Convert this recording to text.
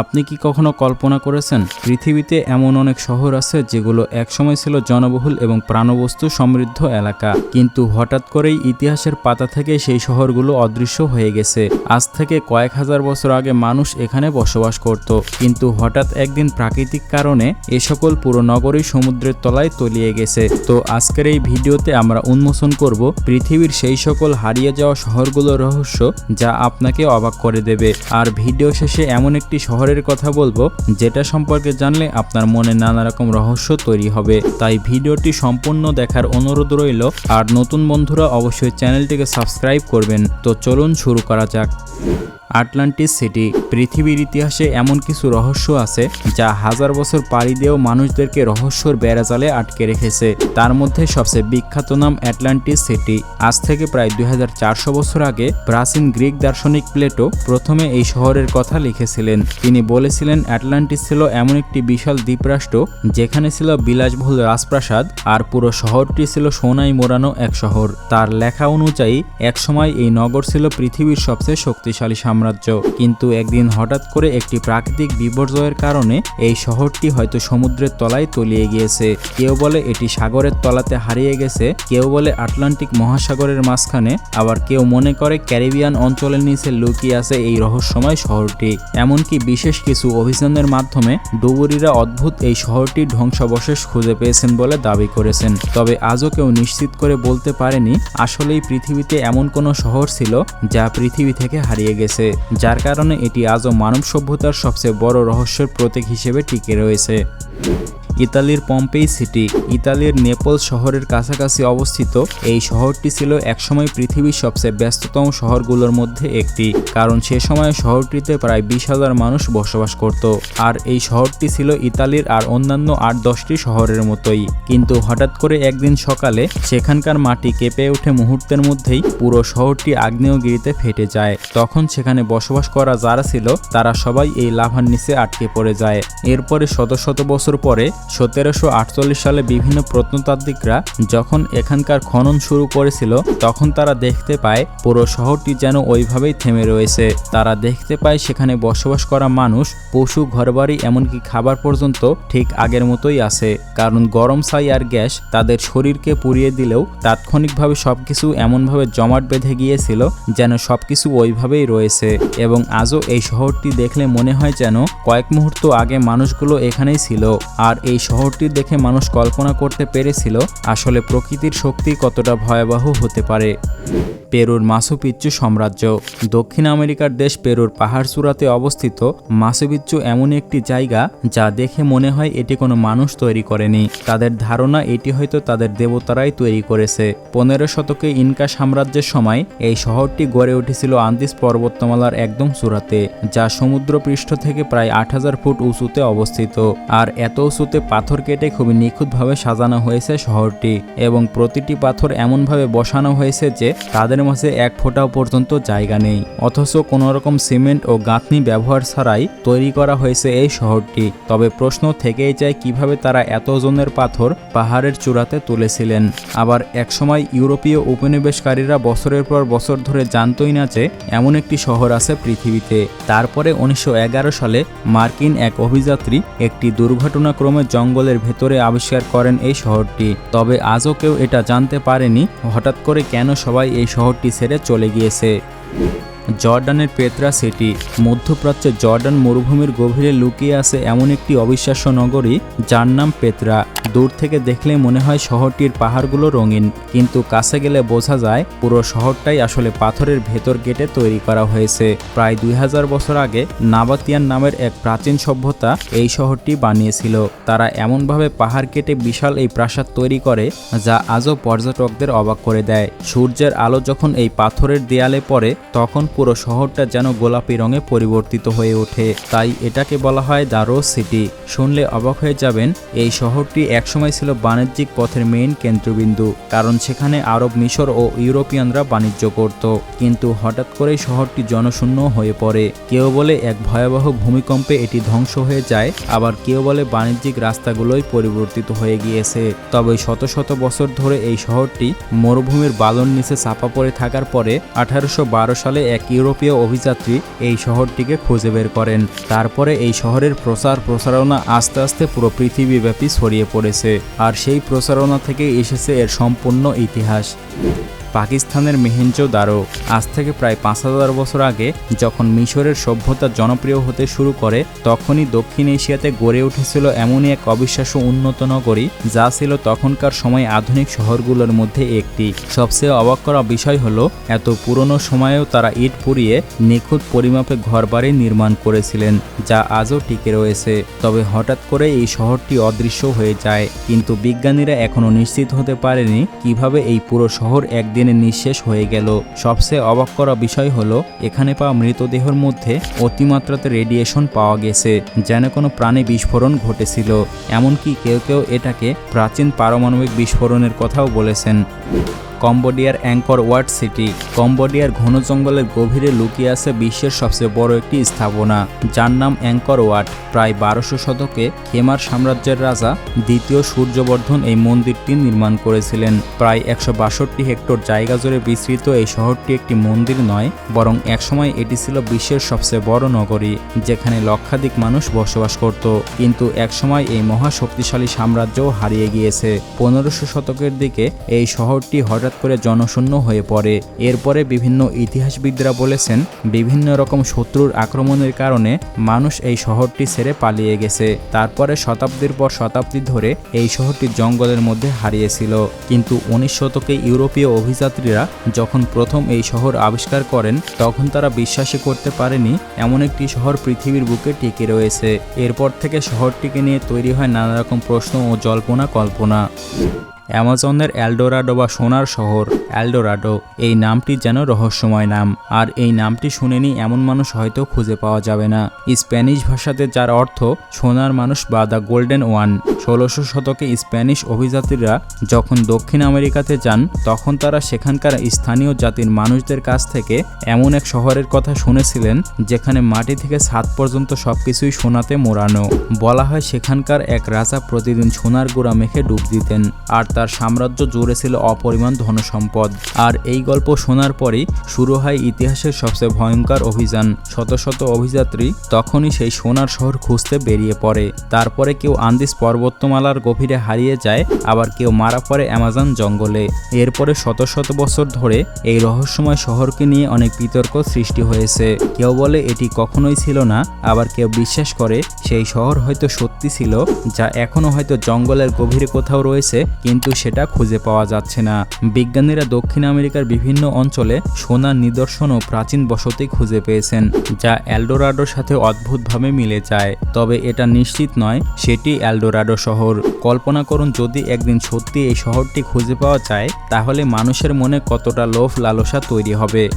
আপনি কি কখনো কল্পনা করেছেন, পৃথিবীতে এমন অনেক শহর আছে যেগুলো একসময় ছিল জনবহুল এবং প্রাণবস্তু সমৃদ্ধ এলাকা, কিন্তু হঠাৎ করেই ইতিহাসের পাতা থেকে সেই শহরগুলো অদৃশ্য হয়ে গেছে। আজ থেকে কয়েক হাজার বছর আগে মানুষ এখানে বসবাস করত, কিন্তু হঠাৎ একদিন প্রাকৃতিক কারণে এ সকল পুরো নগরী সমুদ্রের তলায় তলিয়ে গেছে। তো আজকের এই ভিডিওতে আমরা উন্মোচন করব পৃথিবীর সেই সকল হারিয়ে যাওয়া শহরগুলোর রহস্য যা আপনাকে অবাক করে দেবে। আর ভিডিও শেষে এমন একটি শহরের কথা বলব, যেটা সম্পর্কে জানলে আপনার মনে নানা রকম রহস্য তৈরি হবে। তাই ভিডিওটি সম্পূর্ণ দেখার অনুরোধ রইল, আর নতুন বন্ধুরা অবশ্যই চ্যানেলটিকে সাবস্ক্রাইব করবেন। তো চলুন শুরু করা যাক। আটলান্টিস সিটি, পৃথিবীর ইতিহাসে এমন কিছু রহস্য আছে যা হাজার বছর পাড়ি দিয়েও মানুষদেরকে রহস্যর বেড়াজালে আটকে রেখেছে। তার মধ্যে সবচেয়ে বিখ্যাত নাম অ্যাটলান্টিস সিটি। আজ থেকে প্রায় দু হাজার চারশো বছর আগে প্রাচীন গ্রিক দার্শনিক প্লেটো প্রথমে এই শহরের কথা লিখেছিলেন। তিনি বলেছিলেন অ্যাটলান্টিস ছিল এমন একটি বিশাল দ্বীপরাষ্ট্র যেখানে ছিল বিলাসবহুল রাজপ্রাসাদ আর পুরো শহরটি ছিল সোনাই মোড়ানো এক শহর। তার লেখা অনুযায়ী একসময় এই নগর ছিল পৃথিবীর সবচেয়ে শক্তিশালী সাম্রাজ্য। কিন্তু একদিন হঠাৎ করে একটি প্রাকৃতিক বিপর্যয়ের কারণে এই শহরটি হয়তো সমুদ্রের তলায় তলিয়ে গিয়েছে। কেউ বলে এটি সাগরের তলাতে হারিয়ে গেছে, কেউ বলে আটলান্টিক মহাসাগরের মাঝখানে, আবার কেউ মনে করে ক্যারিবিয়ান অঞ্চলের নিচে লুকিয়ে আছে এই রহস্যময় শহরটি। এমনকি বিশেষ কিছু অভিযানের মাধ্যমে ডুবুরিরা অদ্ভুত এই শহরটির ধ্বংসাবশেষ খুঁজে পেয়েছেন বলে দাবি করেছেন। তবে আজও কেউ নিশ্চিত করে বলতে পারেনি, আসলেই পৃথিবীতে এমন কোনো শহর ছিল যা পৃথিবী থেকে হারিয়ে গেছে। যার কারণে এটি আজও মানব সভ্যতার সবচেয়ে বড় রহস্যের প্রতীক হিসেবে টিকে রয়েছে। ইতালির পম্পেই সিটি, ইতালির নেপল শহরের কাছাকাছি অবস্থিত। এই শহরটি ছিল একসময় পৃথিবীর সবচেয়ে ব্যস্ততম শহরগুলোর মধ্যে একটি, কারণ সে সময় শহরটিতে প্রায় বিশ হাজার মানুষ বসবাস করত। আর এই শহরটি ছিল ইতালির আর অন্যান্য আট দশটি শহরের মতোই। কিন্তু হঠাৎ করে একদিন সকালে সেখানকার মাটি কেঁপে ওঠে মুহূর্তের মধ্যেই পুরো শহরটি আগ্নেয়গিরিতে ফেটে যায়। তখন সেখানে বসবাস করা যারা ছিল, তারা সবাই এই লাভার নিচে আটকে পড়ে যায়। এরপরে শত শত বছর পরে সতেরোশো আটচল্লিশ সালে বিভিন্ন প্রত্নতাত্ত্বিকরা যখন এখানকার খনন শুরু করেছিল, তখন তারা দেখতে পায় পুরো শহরটি যেন ওইভাবেই থেমে রয়েছে। তারা দেখতে পায় সেখানে বসবাস করা মানুষ, পশু, ঘরবাড়ি, এমনকি খাবার পর্যন্ত ঠিক আগের মতোই আছে। কারণ গরম ছাই আর গ্যাস তাদের শরীরকে পুড়িয়ে দিলেও তাৎক্ষণিকভাবে সবকিছু এমনভাবে জমাট বেঁধে গিয়েছিল যেন সবকিছু ওইভাবেই রয়েছে। এবং আজও এই শহরটি দেখলে মনে হয় যেন কয়েক মুহূর্ত আগে মানুষগুলো এখানেই ছিল। আর শহরটি দেখে মানুষ কল্পনা করতে পেরেছিল আসলে প্রকৃতির শক্তি কতটা ভয়াবহ হতে পারে। পেরুর মাসুপিচ্চু সাম্রাজ্য। দক্ষিণ আমেরিকার দেশ পেরুর পাহাড় চূড়াতে অবস্থিত। মাসুপিচ্চু এমন একটি জায়গা যা দেখে মনে হয় এটি কোনো মানুষ তৈরি করেনি। তাদের ধারণা এটি হয়তো তাদের দেবতারাই তৈরি করেছে। পনেরো শতকে ইনকা সাম্রাজ্যের সময় এই শহরটি গড়ে উঠেছিল আন্দিস পর্বতমালার একদম চূড়াতে, যা সমুদ্র পৃষ্ঠ থেকে প্রায় আট হাজার ফুট উঁচুতে অবস্থিত। আর এত উঁচুতে পাথর কেটে খুবই নিখুঁতভাবে সাজানো হয়েছে শহরটি এবং প্রতিটি পাথর এমনভাবে বসানো হয়েছে যে তাদের মাঝে এক ফোঁটাও পর্যন্ত জায়গা নেই। অথচ কোনো রকম সিমেন্ট ও গাঁথনি ব্যবহার ছাড়াই তৈরি করা হয়েছে এই শহরটি। তবে প্রশ্ন থেকেই যায় কীভাবে তারা এত ওজনের পাথর পাহাড়ের চূড়াতে তুলেছিলেন। আবার একসময় ইউরোপীয় উপনিবেশকারীরা বছরের পর বছর ধরে জানতই না যে এমন একটি শহর আছে পৃথিবীতে। তারপরে উনিশশো এগারো সালে মার্কিন এক অভিযাত্রী একটি দুর্ঘটনাক্রমে জঙ্গলের ভেতরে আবিষ্কার করেন এই শহরটি। তবে আজও কেউ এটা জানতে পারেনি, হঠাৎ করে কেন সবাই এই শহরটি ছেড়ে চলে গিয়েছে। জর্ডানের পেত্রা সিটি, মধ্যপ্রাচ্যে জর্ডান মরুভূমির গভীরে লুকিয়ে আছে এমন একটি অবিশ্বাস্য নগরী, যার নাম পেত্রা। দূর থেকে দেখলে মনে হয় শহরটির পাহাড়গুলো রঙিন, কিন্তু কাছে গেলে বোঝা যায় পুরো শহরটাই আসলে পাথরের ভেতর কেটে তৈরি করা হয়েছে। প্রায় দুই হাজার বছর আগে নাবাতিয়ান নামের এক প্রাচীন সভ্যতা এই শহরটি বানিয়েছিল। তারা এমনভাবে পাহাড় কেটে বিশাল এই প্রাসাদ তৈরি করে, যা আজও পর্যটকদের অবাক করে দেয়। সূর্যের আলো যখন এই পাথরের দেয়ালে পড়ে, তখন পুরো শহরটা যেন গোলাপি রঙে পরিবর্তিত হয়ে ওঠে। তাই এটাকে বলা হয় দ্য রোজ সিটি। শুনলে অবাক হয়ে যাবেন, এই শহরটি একসময় ছিল বাণিজ্যিক পথের মেইন কেন্দ্রবিন্দু, কারণ সেখানে আরব মিশর ও ইউরোপিয়ানরা বাণিজ্য করত। কিন্তু হঠাৎ করেই শহরটি জনশূন্য হয়ে পড়ে। কেউ বলে এক ভয়াবহ ভূমিকম্পে এটি ধ্বংস হয়ে যায়, আবার কেউ বলে বাণিজ্যিক রাস্তাগুলোই পরিবর্তিত হয়ে গিয়েছে। তবে শত শত বছর ধরে এই শহরটি মরুভূমির বালন নিচে চাপা পড়ে থাকার পরে আঠারোশো বারো সালে এক এক ইউরোপীয় অভিযাত্রী এই শহরটিকে খুঁজে বের করেন। তারপরে এই শহরের প্রচার প্রসারণা আস্তে আস্তে পুরো পৃথিবীব্যাপী ছড়িয়ে পড়েছে। আর সেই প্রচারণা থেকে এসেছে এর সম্পূর্ণ ইতিহাস। পাকিস্তানের মেহেঞ্জো দারো আজ থেকে প্রায় পাঁচ হাজার বছর আগে যখন মিশরের সভ্যতা জনপ্রিয় হতে শুরু করে, তখনই দক্ষিণ এশিয়াতে গড়ে উঠেছিল এমনই এক অবিশ্বাস্য উন্নত নগরী, যা ছিল তখনকার সময় আধুনিক শহরগুলোর মধ্যে একটি। সবচেয়ে অবাক করা বিষয় হলো, এত পুরনো সময়েও তারা ইট পুড়িয়ে নিখুঁত পরিমাপে ঘরবাড়ি নির্মাণ করেছিলেন, যা আজও টিকে রয়েছে। তবে হঠাৎ করে এই শহরটি অদৃশ্য হয়ে যায়। কিন্তু বিজ্ঞানীরা এখনও নিশ্চিত হতে পারেনি কীভাবে এই পুরো শহর একদিনে নিঃশেষ হয়ে গেল। সবচেয়ে অবাক করা বিষয় হলো, এখানে পাওয়া মৃতদেহর মধ্যে অতিমাত্রাতে রেডিয়েশন পাওয়া গেছে, যেন কোনো প্রাণী বিস্ফোরণ ঘটেছিল। এমনকি কেউ কেউ এটাকে প্রাচীন পারমাণবিক বিস্ফোরণের কথাও বলেছেন। কম্বোডিয়ার অ্যাঙ্কর ওয়ার্ড সিটি। কম্বোডিয়ার ঘন জঙ্গলের গভীরে লুকিয়ে আছে বিশ্বের সবচেয়ে বড় একটি স্থাপনা, যার নাম অ্যাঙ্কর ওয়াট প্রায় বারোশো শতকে খেমার সাম্রাজ্যের রাজা দ্বিতীয় সূর্যবর্ধন এই মন্দিরটি নির্মাণ করেছিলেন। প্রায় একশো বাষট্টি হেক্টর জায়গা জুড়ে বিস্তৃত এই শহরটি একটি মন্দির নয়, বরং একসময় এটি ছিল বিশ্বের সবচেয়ে বড় নগরী, যেখানে লক্ষাধিক মানুষ বসবাস করত। কিন্তু একসময় এই মহা শক্তিশালী সাম্রাজ্যও হারিয়ে গিয়েছে। পনেরোশো শতকের দিকে এই শহরটি হঠাৎ করে জনশূন্য হয়ে পড়ে। এরপরে বিভিন্ন ইতিহাসবিদরা বলেছেন, বিভিন্ন রকম শত্রুর আক্রমণের কারণে মানুষ এই শহরটি ছেড়ে পালিয়ে গেছে। তারপরে শতাব্দীর পর শতাব্দী ধরে এই শহরটি জঙ্গলের মধ্যে হারিয়েছিল। কিন্তু উনিশ শতকে ইউরোপীয় অভিযাত্রীরা যখন প্রথম এই শহর আবিষ্কার করেন, তখন তারা বিশ্বাসই করতে পারেনি, এমন একটি শহর পৃথিবীর বুকে টিকে রয়েছে। এরপর থেকে শহরটিকে নিয়ে তৈরি হয় নানা রকম প্রশ্ন ও জল্পনা কল্পনা অ্যামাজনের অ্যালডোরাডো বা সোনার শহর। অ্যালডোরাডো এই নামটি যেন রহস্যময় নাম। আর এই নামটি শুনেনি এমন মানুষ হয়তো খুঁজে পাওয়া যাবে না। স্প্যানিশ ভাষাতে যার অর্থ সোনার মানুষ বা দ্য গোল্ডেন ওয়ান। ষোলোশো শতকে স্প্যানিশ অভিযাত্রীরা যখন দক্ষিণ আমেরিকাতে যান, তখন তারা সেখানকার স্থানীয় জাতির মানুষদের কাছ থেকে এমন এক শহরের কথা শুনেছিলেন, যেখানে মাটি থেকে ছাদ পর্যন্ত সবকিছুই সোনাতে মোড়ানো। বলা হয় সেখানকার এক রাজা প্রতিদিন সোনার গুঁড়া মেখে ডুব দিতেন। আর তার সাম্রাজ্য জুড়ে ছিল অপরিমাণ ধনসম্পদ। আর এই গল্প শোনার পরেই শুরু হয় ইতিহাসের সবচেয়ে ভয়ঙ্কর অভিযান। শত শত অভিযাত্রী তখনই সেই সোনার শহর খুঁজতে বেরিয়ে পড়ে। তারপরে কেউ আন্দিস পর্বতমালার গভীরে হারিয়ে যায়, আবার কেউ মারা পড়ে অ্যামাজন জঙ্গলে। এরপরে শত শত বছর ধরে এই রহস্যময় শহরকে নিয়ে অনেক বিতর্ক সৃষ্টি হয়েছে। কেউ বলে এটি কখনোই ছিল না, আবার কেউ বিশ্বাস করে সেই শহর হয়তো সত্যি ছিল, যা এখনও হয়তো জঙ্গলের গভীরে কোথাও রয়েছে, কিন্তু সেটা খুঁজে পাওয়া যাচ্ছে না। বিজ্ঞানীরা দক্ষিণ আমেরিকার বিভিন্ন অঞ্চলে সোনার নিদর্শন ও প্রাচীন বসতি খুঁজে পেয়েছেন, যা অ্যালডোরাডোর সাথে অদ্ভুতভাবে মিলে যায়। তবে এটা নিশ্চিত নয়, সেটি অ্যালডোরাডো শহর। কল্পনা করুন, যদি একদিন সত্যি এই শহরটি খুঁজে পাওয়া যায়, তাহলে মানুষের মনে কতটা লোভ লালসা তৈরি হবে।